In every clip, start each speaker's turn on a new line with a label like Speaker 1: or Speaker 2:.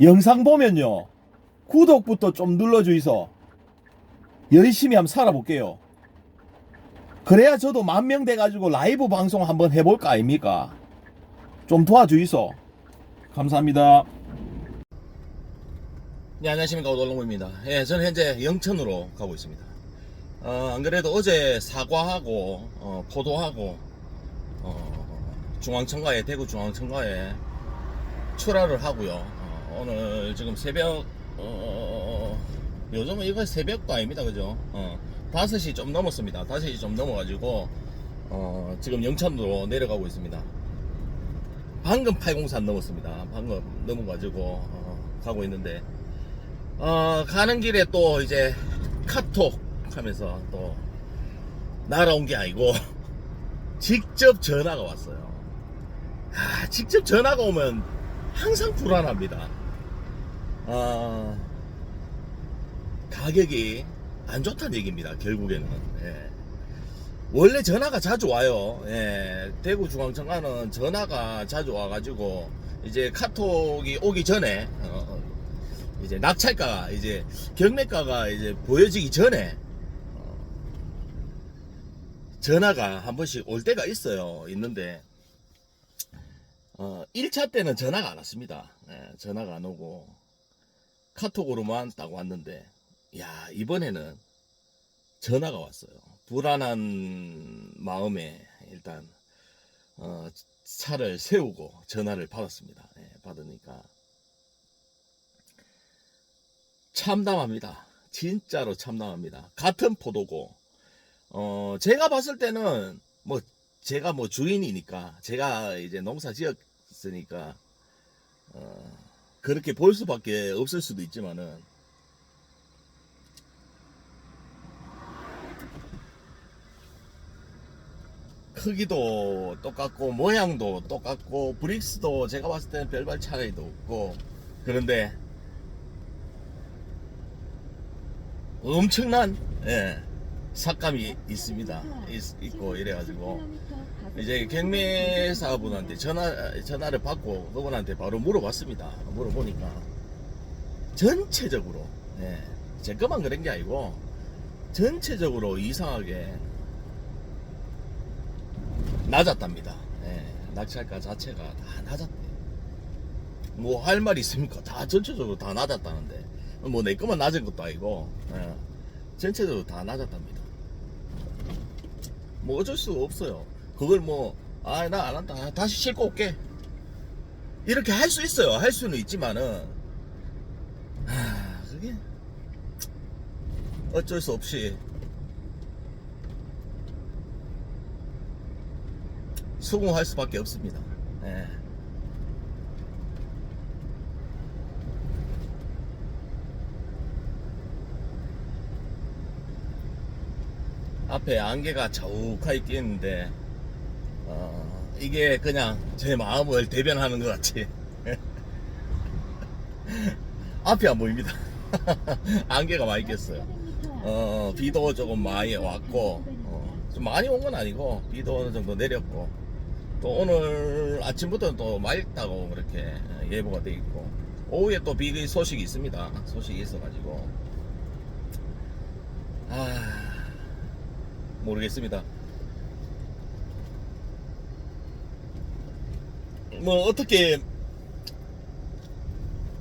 Speaker 1: 영상 보면요. 구독부터 좀 눌러주이소. 열심히 한번 살아볼게요. 그래야 저도 만 명 돼가지고 라이브 방송 한번 해볼까 아닙니까? 좀 도와주이소. 감사합니다. 네, 안녕하십니까. 오돌롱입니다. 예, 저는 현재 영천으로 가고 있습니다. 어, 안 그래도 어제 사과하고, 어, 포도하고, 어, 중앙청가에, 대구 중앙청가에 출하를 하고요. 어, 오늘 지금 새벽, 어, 요즘은 이거 새벽도 아닙니다. 그죠? 어, 5시 좀 넘었습니다. 5시 좀 넘어가지고, 어, 지금 영천으로 내려가고 있습니다. 방금 803 넘었습니다. 방금 넘어가지고, 어, 가고 있는데, 어, 가는 길에 또 이제 카톡 하면서 또 날아온 게 아니고 직접 전화가 왔어요. 아, 직접 전화가 오면 항상 불안합니다. 어, 가격이 안 좋다는 얘기입니다. 결국에는. 예. 원래 전화가 자주 와요. 예. 대구 중앙청가는 전화가 자주 와가지고 이제 카톡이 오기 전에 어, 이제 낙찰가가 이제 경매가가 이제 보여지기 전에 어, 전화가 한 번씩 올 때가 있어요. 있는데 어, 1차 때는 전화가 안 왔습니다. 예, 전화가 안 오고 카톡으로만 딱 왔는데 야 이번에는 전화가 왔어요. 불안한 마음에 일단 어, 차를 세우고 전화를 받았습니다. 예, 받으니까 참담합니다. 진짜로 참담합니다. 같은 포도고, 어, 제가 봤을 때는, 뭐, 제가 뭐 주인이니까, 제가 이제 농사 지었으니까, 어, 그렇게 볼 수밖에 없을 수도 있지만은, 크기도 똑같고, 모양도 똑같고, 브릭스도 제가 봤을 때는 별반 차이도 없고, 그런데, 엄청난 예, 삭감이 있습니다. 있, 있고 이래가지고 이제 경매 사분한테 전화 전화를 받고 그분한테 바로 물어봤습니다. 물어보니까 전체적으로 예, 제 것만 그런 게 아니고 전체적으로 이상하게 낮았답니다. 예, 낙찰가 자체가 다 낮았대. 뭐 할 말 있습니까? 다 전체적으로 다 낮았다는데 뭐 내 것만 낮은 것도 아니고 예, 전체적으로 다 낮았답니다. 뭐 어쩔 수 없어요. 그걸 뭐 아 나 안 한다 다시 싣고 올게 이렇게 할 수 있어요. 할 수는 있지만은 아 그게 어쩔 수 없이 수긍할 수밖에 없습니다. 예. 앞에 안개가 자욱하게 끼는데 어, 이게 그냥 제 마음을 대변하는 것 같이 앞이 안 보입니다. 안개가 많이 꼈어요. 어, 비도 조금 많이 왔고 어, 좀 많이 온 건 아니고 비도 어느 정도 내렸고 또 오늘 아침부터는 또 맑다고 그렇게 예보가 돼 있고 오후에 또비 소식이 있습니다. 소식이 있어가지고. 아 모르겠습니다. 뭐 어떻게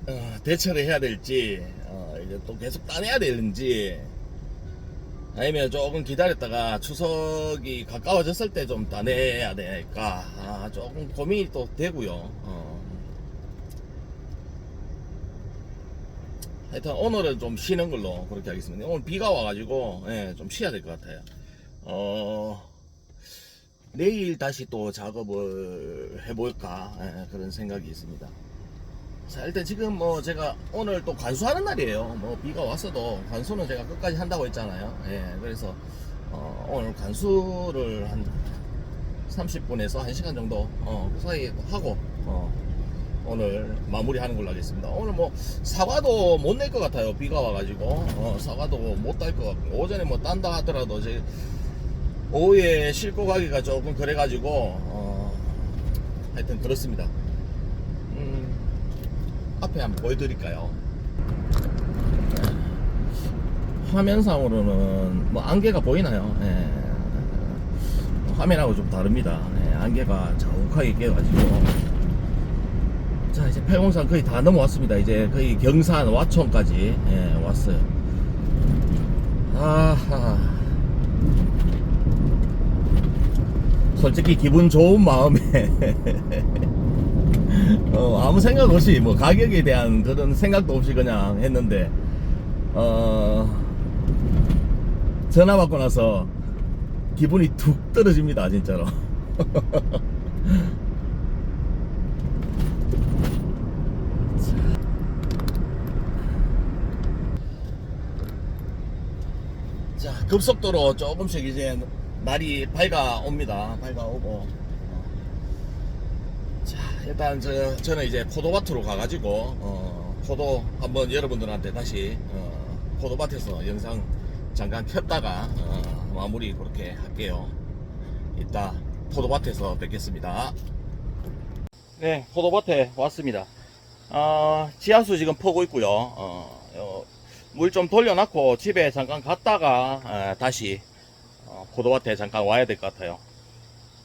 Speaker 1: 어, 대처를 해야 될지 어, 이제 또 계속 따내야 되는지 아니면 조금 기다렸다가 추석이 가까워졌을 때 좀 따내야 될까 아, 조금 고민이 또 되고요. 어. 하여튼 오늘은 좀 쉬는 걸로 그렇게 하겠습니다. 오늘 비가 와가지고 예, 좀 쉬어야 될 것 같아요. 어, 내일 다시 또 작업을 해볼까 예, 그런 생각이 있습니다. 자 일단 지금 뭐 제가 오늘 또 관수하는 날이에요. 뭐 비가 왔어도 관수는 제가 끝까지 한다고 했잖아요. 예, 그래서 어, 오늘 관수를 한 30분에서 1시간 정도 어, 그 사이 하고 어, 오늘 마무리하는 걸로 하겠습니다. 오늘 뭐 사과도 못 낼 것 같아요. 비가 와가지고 어, 사과도 못 딸 것 같고 오전에 뭐 딴다 하더라도 제 오후에 싣고 가기가 조금 그래가지고 어, 하여튼 그렇습니다. 음, 앞에 한번 보여드릴까요? 화면상으로는 뭐 안개가 보이나요? 예. 화면하고 좀 다릅니다. 예, 안개가 자욱하게 깨가지고 자 이제 팔공산 거의 다 넘어왔습니다. 이제 거의 경산 와촌까지 예, 왔어요. 아하. 솔직히 기분 좋은 마음에. 어, 아무 생각 없이 뭐 가격에 대한 그런 생각도 없이 그냥 했는데 어, 전화 받고 나서 기분이 툭 떨어집니다 진짜로. 자 급속도로 조금씩 이제 날이 밝아 옵니다. 밝아 오고. 자 일단 저, 저는 이제 포도밭으로 가가지고 어, 포도 한번 여러분들한테 다시 어, 포도밭에서 영상 잠깐 켰다가 어, 마무리 그렇게 할게요. 이따 포도밭에서 뵙겠습니다. 네 포도밭에 왔습니다. 아, 지하수 지금 퍼고 있고요. 어, 물 좀 돌려놨고 집에 잠깐 갔다가 어, 다시 어, 포도밭에 잠깐 와야 될 것 같아요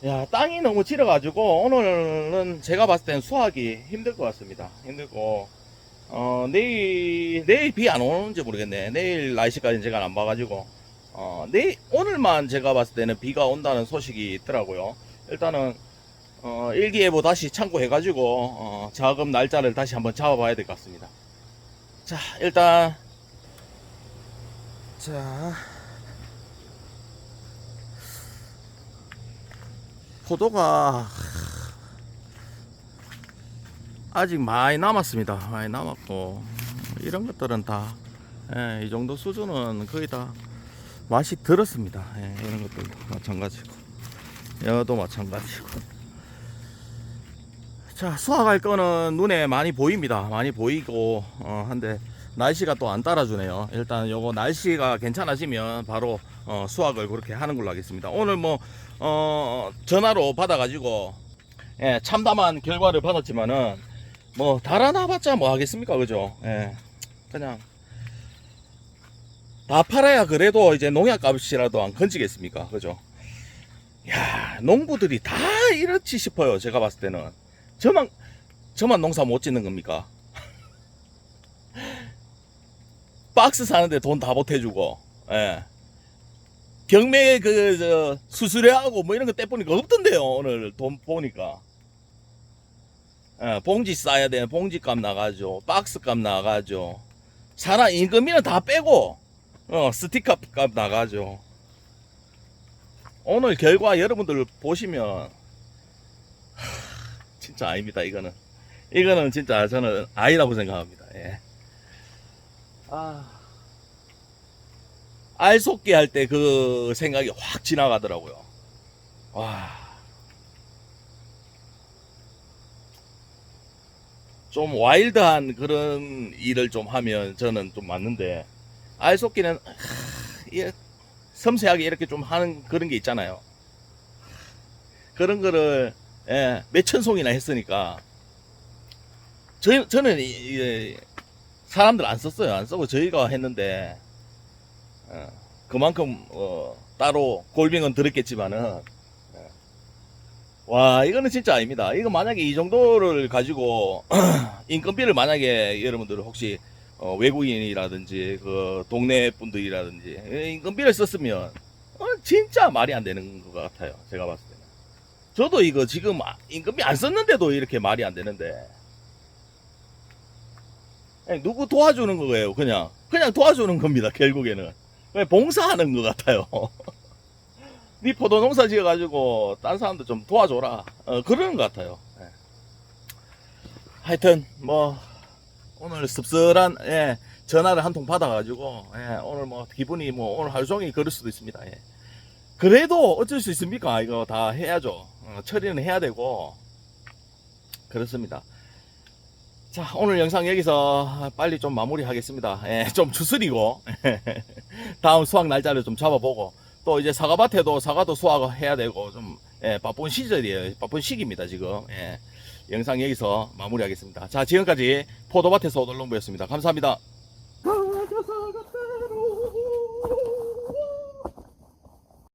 Speaker 1: 야, 땅이 너무 질어 가지고, 오늘은 제가 봤을 땐 수확이 힘들 것 같습니다. 힘들고, 어, 내일, 내일 비 안 오는지 모르겠네. 내일 날씨까지는 제가 안 봐가지고, 어, 내일, 오늘만 제가 봤을 때는 비가 온다는 소식이 있더라고요. 일단은, 어, 일기예보 다시 참고해가지고, 어, 작업 날짜를 다시 한번 잡아봐야 될 것 같습니다. 자, 일단, 자, 포도가 아직 많이 남았습니다. 많이 남았고 이런 것들은 다 이 정도 수준은 거의 다 맛이 들었습니다. 예, 이런 것들도 마찬가지고 여도 마찬가지고 자 수확할 거는 눈에 많이 보입니다. 많이 보이고 어, 한데 날씨가 또 안 따라주네요. 일단 요거 날씨가 괜찮아지면 바로 어, 수확을 그렇게 하는 걸로 하겠습니다. 오늘 뭐 어, 전화로 받아가지고 예, 참담한 결과를 받았지만은 뭐 달아나봤자 뭐 하겠습니까, 그죠? 예, 그냥 다 팔아야 그래도 이제 농약값이라도 안 건지겠습니까, 그죠? 야, 농부들이 다 이렇지 싶어요. 제가 봤을 때는 저만 저만 농사 못 짓는 겁니까? 박스 사는데 돈 다 보태주고, 예. 경매 그, 저, 수수료하고 뭐 이런 거 떼보니까 없던데요, 오늘 돈 보니까. 예, 봉지 싸야 되는 봉지 값 나가죠. 박스 값 나가죠. 사람 임금비는 다 빼고, 어, 스티커 값 나가죠. 오늘 결과 여러분들 보시면, 하, 진짜 아닙니다, 이거는. 이거는 진짜 저는 아니라고 생각합니다, 예. 아. 알속기 할 때 그 생각이 확 지나가더라고요. 와. 좀 와일드한 그런 일을 좀 하면 저는 좀 맞는데, 알속기는, 하, 이 섬세하게 이렇게 좀 하는 그런 게 있잖아요. 그런 거를, 예, 몇천 송이나 했으니까, 저, 저는, 이, 이, 사람들 안 썼어요. 안 쓰고 저희가 했는데, 어, 그만큼 어, 따로 골빙은 들었겠지만은 예. 와 이거는 진짜 아닙니다. 이거 만약에 이 정도를 가지고 인건비를 만약에 여러분들 혹시 어, 외국인이라든지 그 동네 분들이라든지 인건비를 썼으면 어, 진짜 말이 안 되는 것 같아요. 제가 봤을 때는. 저도 이거 지금 아- 인건비 안 썼는데도 이렇게 말이 안 되는데 누구 도와주는 거예요. 그냥 그냥 도와주는 겁니다. 결국에는. 왜 봉사하는 것 같아요. 네 포도 농사 지어가지고 딴 사람들 좀 도와줘라. 어, 그러는 것 같아요. 예. 하여튼 뭐 오늘 씁쓸한 예, 전화를 한 통 받아가지고 예, 오늘 뭐 기분이 뭐 오늘 하루 종일 그럴 수도 있습니다. 예. 그래도 어쩔 수 있습니까? 이거 다 해야죠. 어, 처리는 해야 되고 그렇습니다. 자 오늘 영상 여기서 빨리 좀 마무리하겠습니다. 예, 좀 추스리고 다음 수확 날짜를 좀 잡아보고 또 이제 사과밭에도 사과도 수확을 해야 되고 좀 예, 바쁜 시절이에요. 바쁜 시기입니다 지금. 예. 영상 여기서 마무리하겠습니다. 자, 지금까지 포도밭에서 오돌롱부였습니다.
Speaker 2: 감사합니다.